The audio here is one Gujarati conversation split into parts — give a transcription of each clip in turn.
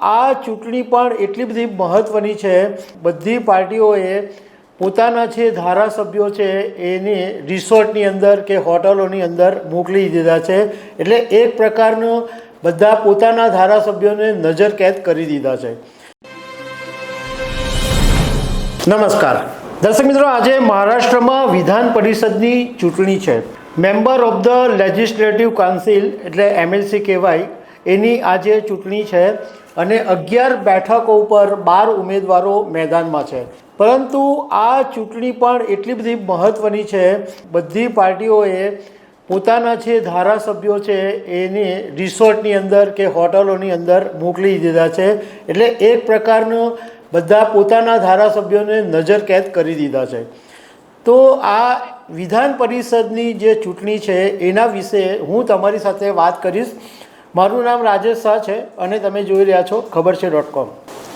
આ ચૂંટણી પણ એટલી બધી મહત્ત્વની છે. બધી પાર્ટીઓએ પોતાના જે ધારાસભ્યો છે, એને રિસોર્ટની અંદર કે હોટલોની અંદર મોકલી દીધા છે. એટલે એક પ્રકારનો બધા પોતાના ધારાસભ્યોને નજર કેદ કરી દીધા છે. નમસ્કાર. દર્શક મિત્રો, આજે મહારાષ્ટ્રમાં વિધાન પરિષદની ચૂંટણી છે. Member of the legislative council, એટલે એમએલસી કહેવાય એની આજે ચૂંટણી છે અને અગિયાર બેઠકો ઉપર બાર ઉમેદવારો મેદાનમાં છે. પરંતુ આ ચૂંટણી પણ એટલી બધી મહત્ત્વની છે. બધી પાર્ટીઓએ પોતાના જે ધારાસભ્યો છે એને રિસોર્ટની અંદર કે હોટલોની અંદર મોકલી દીધા છે. એટલે એક પ્રકારનો બધા પોતાના ધારાસભ્યોને નજર કેદ કરી દીધા છે. તો આ વિધાન પરિષદની જે ચૂંટણી છે એના વિશે હું તમારી સાથે વાત કરીશ. મારું નામ રાજેશ શાહ છે અને તમે જોઈ રહ્યા છો ખબર છે ડોટ કોમ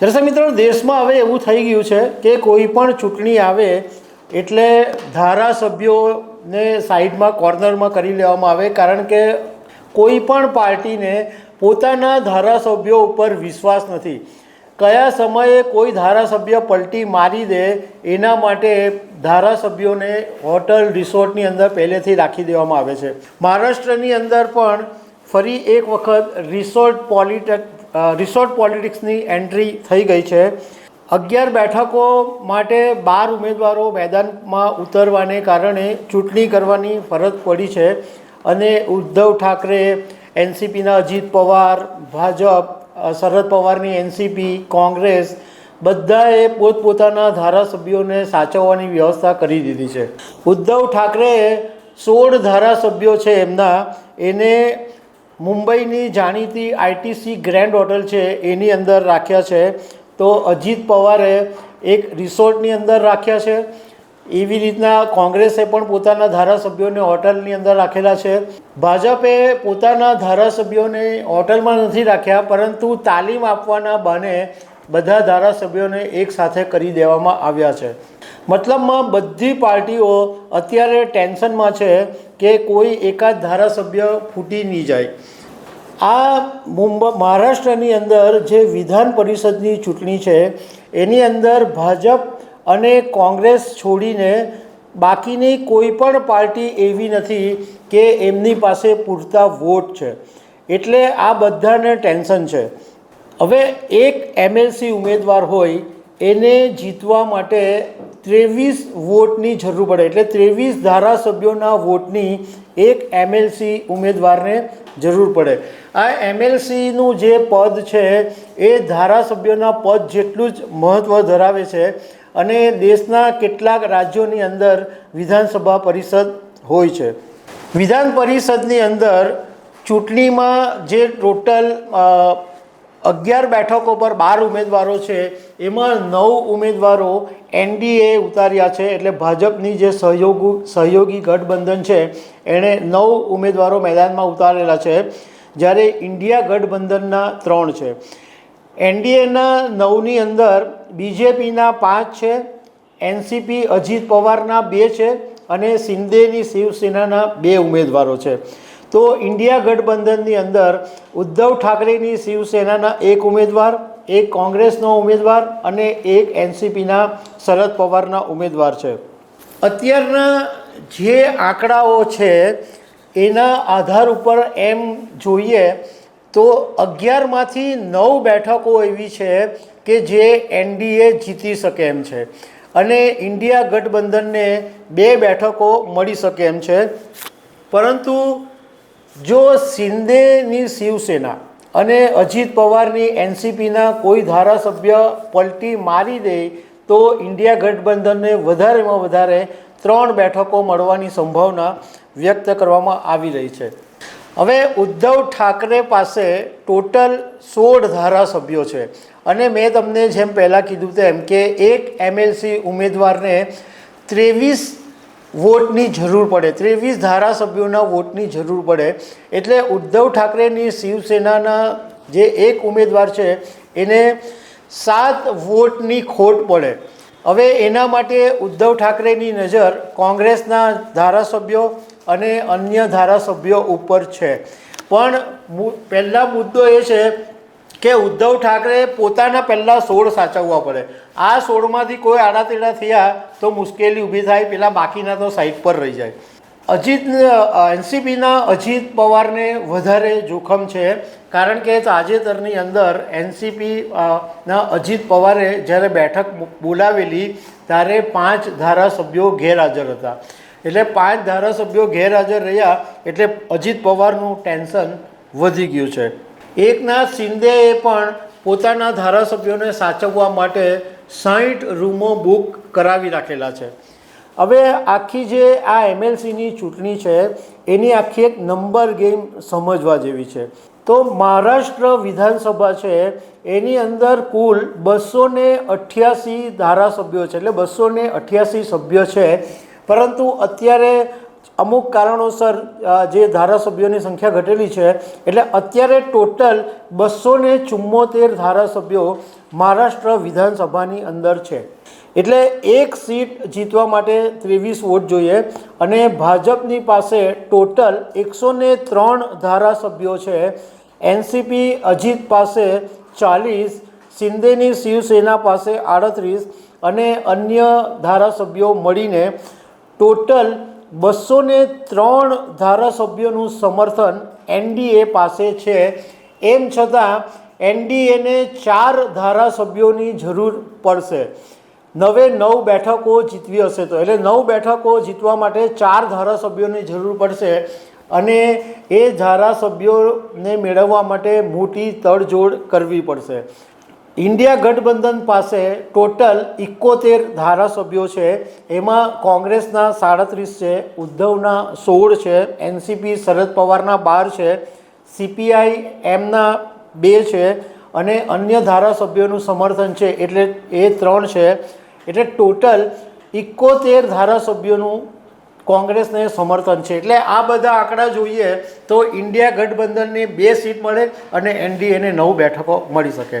દર્શક મિત્રો, દેશમાં હવે એવું થઈ ગયું છે કે કોઈ પણ ચૂંટણી આવે એટલે ધારાસભ્યોને સાઈડમાં, કોર્નરમાં કરી લેવામાં આવે, કારણ કે કોઈ પણ પાર્ટીને પોતાના ધારાસભ્યો ઉપર વિશ્વાસ નથી. કયા સમયે કોઈ ધારાસભ્ય પલટી મારી દે, એના માટે ધારાસભ્યોને હોટલ રિસોર્ટની અંદર પહેલેથી રાખી દેવામાં આવે છે. મહારાષ્ટ્રની અંદર પણ ફરી એક વખત રિસોર્ટ પોલિટેક રિસોર્ટ પોલિટિક્સની એન્ટ્રી થઈ ગઈ છે. અગિયાર બેઠકો માટે બાર ઉમેદવારો મેદાનમાં ઉતરવાને કારણે ચૂંટણી કરવાની ફરજ પડી છે અને ઉદ્ધવ ઠાકરે, એનસીપીના અજીત પવાર, ભાજપ શરદ પવારની એનસીપી, કોંગ્રેસ બધાએ પોતપોતાના ધારાસભ્યોને સાચવવાની વ્યવસ્થા કરી દીધી છે. ઉદ્ધવ ઠાકરેએ સોળ ધારાસભ્યો છે એમના. એને મુંબઈની જાણીતી આઈટીસી ગ્રેન્ડ હોટલ છે, એની અંદર રાખ્યા છે. તો અજીત પવારે એક રિસોર્ટની અંદર રાખ્યા છે. એવી રીતના કોંગ્રેસે પણ પોતાના ધારાસભ્યોને હોટલની અંદર રાખેલા છે. ભાજપે પોતાના ધારાસભ્યોને હોટલમાં નથી રાખ્યા, પરંતુ તાલીમ આપવાના બહાને બધા ધારાસભ્યોને એક સાથે કરી દેવામાં આવ્યા છે. મતલબમાં બધી પાર્ટીઓ અત્યારે ટેન્શનમાં છે કે કોઈ એકાદ ધારાસભ્ય ફૂટી નહીં જાય. આ મુંબઈ મહારાષ્ટ્રની અંદર જે વિધાન પરિષદની ચૂંટણી છે, એની અંદર ભાજપ અને કોંગ્રેસ છોડીને બાકીની કોઈ પણ પાર્ટી એવી નથી કે એમની પાસે પૂરતા વોટ છે. એટલે આ બધાને ટેન્શન છે. હવે એક એમએલસી ઉમેદવાર હોય, એને જીતવા માટે ત્રેવીસ વોટની જરૂર પડે. એટલે ત્રેવીસ ધારાસભ્યોના વોટની એક એમએલસી ઉમેદવારને જરૂર પડે. આ એમએલસીનું જે પદ છે, એ ધારાસભ્યોના પદ જેટલું જ મહત્ત્વ ધરાવે છે અને દેશના કેટલાક રાજ્યોની અંદર વિધાનસભા પરિષદ હોય છે. વિધાન પરિષદની અંદર ચૂંટણીમાં જે ટોટલ અગિયાર બેઠકો પર બાર ઉમેદવારો છે. એમાં નવ ઉમેદવારો એનડીએ ઉતાર્યા છે એટલે ભાજપની જે સહયોગ, સહયોગી ગઠબંધન છે, એણે નવ ઉમેદવારો મેદાનમાં ઉતારેલા છે. જ્યારે ઇન્ડિયા ગઠબંધનના ત્રણ છે. એનડીએના નવની અંદર બીજેપીના પાંચ છે, એનસીપી અજીત પવારના બે છે અને શિંદેની શિવસેનાના બે ઉમેદવારો છે. તો ઇન્ડિયા ગઠબંધનની અંદર ઉદ્ધવ ઠાકરેની શિવસેનાના એક ઉમેદવાર, એક કોંગ્રેસનો ઉમેદવાર અને એક એનસીપીના શરદ પવારના ઉમેદવાર છે. અત્યારના જે આંકડાઓ છે, એના આધાર ઉપર એમ જોઈએ તો અગિયારમાંથી નવ બેઠકો એવી છે કે જે એનડીએ જીતી શકે એમ છે અને ઇન્ડિયા ગઠબંધનને બે બેઠકો મળી શકે એમ છે. પરંતુ જો શિંદેની શિવસેના અને અજીત પવારની એનસીપીના કોઈ ધારાસભ્ય પલટી મારી દે તો ઇન્ડિયા ગઠબંધનને વધારેમાં વધારે ત્રણ બેઠકો મળવાની સંભાવના વ્યક્ત કરવામાં આવી રહી છે. હવે ઉદ્ધવ ઠાકરે પાસે ટોટલ સોળ ધારાસભ્યો છે અને મેં તમને જેમ પહેલાં કીધું તેમ કે એક એમએલસી ઉમેદવારને ત્રેવીસ વોટની જરૂર પડે. ત્રેવીસ ધારાસભ્યોના વોટની જરૂર પડે. એટલે ઉદ્ધવ ઠાકરેની શિવસેનાના જે એક ઉમેદવાર છે, એને સાત વોટની ખોટ પડે. હવે એના માટે ઉદ્ધવ ઠાકરેની નજર કોંગ્રેસના ધારાસભ્યો અને અન્ય ધારાસભ્યો ઉપર છે. પણ પહેલા મુદ્દો એ છે કે ઉદ્ધવ ઠાકરે પોતાના પહેલાં સોળ સાચવવા પડે. આ સોળમાંથી કોઈ આડાતેડા થયા તો મુશ્કેલી ઊભી થાય, પેલા બાકીના તો સાઈડ પર રહી જાય. અજીત એનસીપીના અજીત પવારને વધારે જોખમ છે, કારણ કે તાજેતરની અંદર એનસીપી ના અજીત પવારે જ્યારે બેઠક બોલાવેલી, ત્યારે પાંચ ધારાસભ્યો ગેરહાજર હતા. એટલે પાંચ ધારાસભ્યો ગેરહાજર રહ્યા, એટલે અજીત પવારનું ટેન્શન વધી ગયું છે. એકનાથ શિંદેએ પણ પોતાના ધારાસભ્યોને સાચવવા માટે સાઠ રૂમો બુક કરાવી રાખેલા છે. હવે આખી જે આ એમએલસીની ચૂંટણી છે, એની આખી એક નંબર ગેમ સમજવા જેવી છે. તો મહારાષ્ટ્ર વિધાનસભા છે, એની અંદર કુલ બસો ને અઠ્યાસી ધારાસભ્યો છે, એટલે બસો ને અઠ્યાસી સભ્યો છે. પરંતુ અત્યારે અમુક કારણોસર જે ધારાસભ્યોની સંખ્યા ઘટેલી છે, એટલે અત્યારે ટોટલ બસો ને ચુમ્મોતેર ધારાસભ્યો મહારાષ્ટ્ર વિધાનસભાની અંદર છે. એટલે એક સીટ જીતવા માટે ત્રેવીસ વોટ જોઈએ અને ભાજપની પાસે ટોટલ એકસો ને ત્રણ ધારાસભ્યો છે. એનસીપી અજીત પાસે ચાલીસ, શિંદેની શિવસેના પાસે આડત્રીસ અને અન્ય ધારાસભ્યો મળીને ટોટલ બસો ને ત્રણ ધારાસભ્યોનું સમર્થન એનડીએ પાસે છે. એમ છતાં, એનડીએને ચાર ધારાસભ્યોની જરૂર પડશે. નવે નવ બેઠકો જીતવી હશે તો. એટલે નવ બેઠકો જીતવા માટે ચાર ધારાસભ્યોની જરૂર પડશે અને એ ધારાસભ્યોને મેળવવા માટે મોટી તડજોડ કરવી પડશે. ઇન્ડિયા ગઠબંધન પાસે ટોટલ ઇકોતેર ધારાસભ્યો છે. એમાં કોંગ્રેસના સાડત્રીસ છે, ઉદ્ધવના સોળ છે, એનસીપી શરદ પવારના બાર છે, સીપીઆઈ એમના બે છે અને અન્ય ધારાસભ્યોનું સમર્થન છે એટલે એ ત્રણ છે. એટલે ટોટલ ઇકોતેર ધારાસભ્યોનું કોંગ્રેસને સમર્થન છે. એટલે આ બધા આંકડા જોઈએ તો ઇન્ડિયા ગઠબંધનને બે સીટ મળે અને એનડીએને નવ બેઠકો મળી શકે.